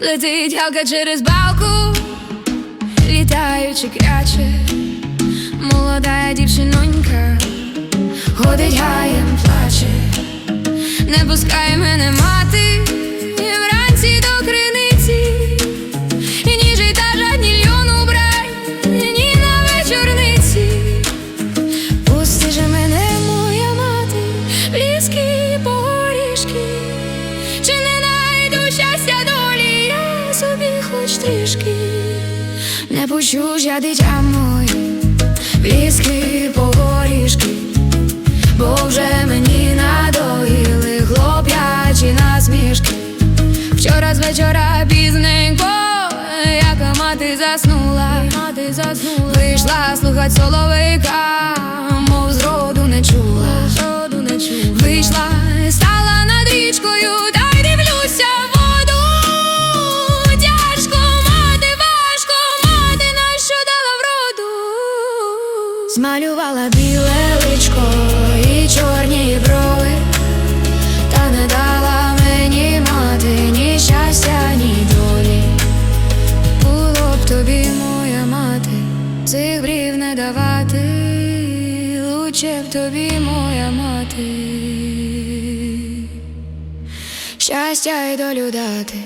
Летить галка через балку, літаючи кряче, молода дівчинонька, ходить гаєм, плаче, не пускай мене мати. Вранці до криниці, і ні жита жадні льону брай, ні на вечорниці. Пусти же мене, моя мати, в ліски чи не найду долі, я собі хоч трішки, не пущу ж я дитя моє, в ліски бо вже мені надоїли хлоп'ячі насмішки. Вчора з вечора пізненько, яка мати заснула, мати заснула, вийшла слухать соловейка, мов зроду не чула, зроду не чула. Вийшла, стала над річкою, та й дивлюся в воду. Тяжко мати, важко мати, на що дала вроду. Змалювала біле личко чорні брови. Та не дала мені мати ні щастя, ні долі. Було б тобі, моя мати, цих брів не давати, лучше б тобі, моя мати, щастя й долю дати.